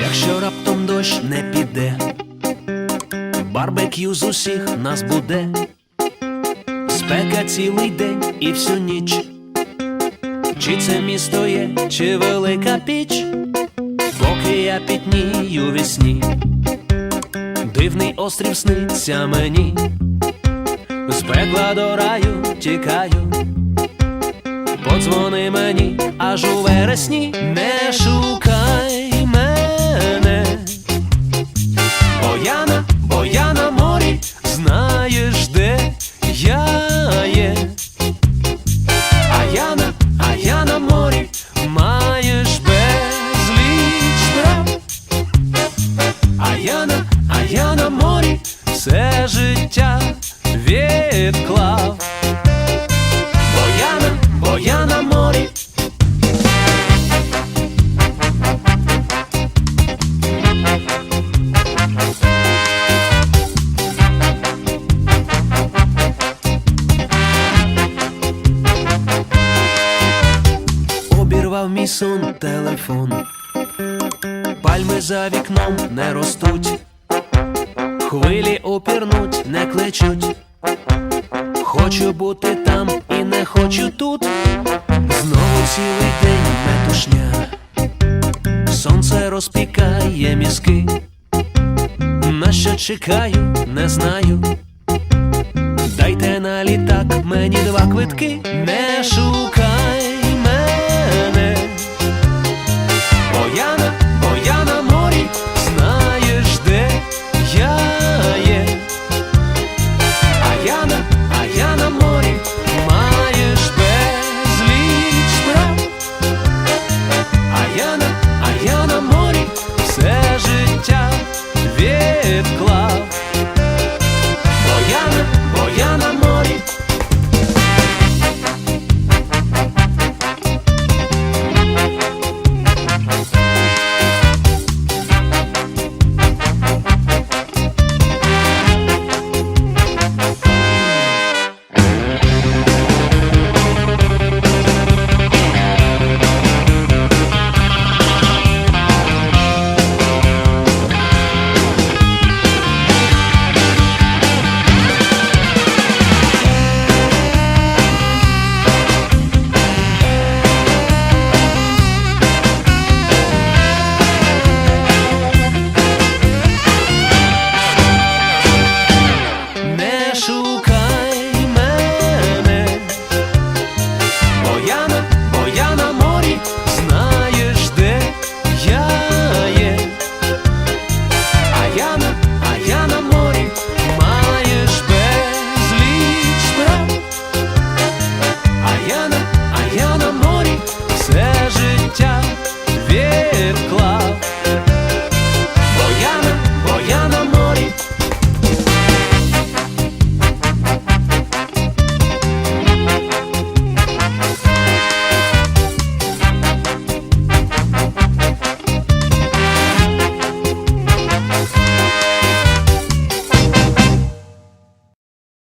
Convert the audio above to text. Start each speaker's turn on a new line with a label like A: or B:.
A: Якщо раптом дощ не піде, барбекю з усіх нас буде, спека цілий день і всю ніч. Чи це місто є, чи велика піч, поки я пітнію вісні, дивний острів сниться мені, з пекла до раю тікаю, подзвони мені, аж у вересні. Не шукай Обірвав мій сон телефон, пальми за вікном не ростуть, хвилі опірнуть, не кличуть. Хочу бути там і не хочу тут. Знову цілий день метушня, сонце розпікає мізки. На що чекаю, не знаю. Дайте на літак мені два квитки, не шукай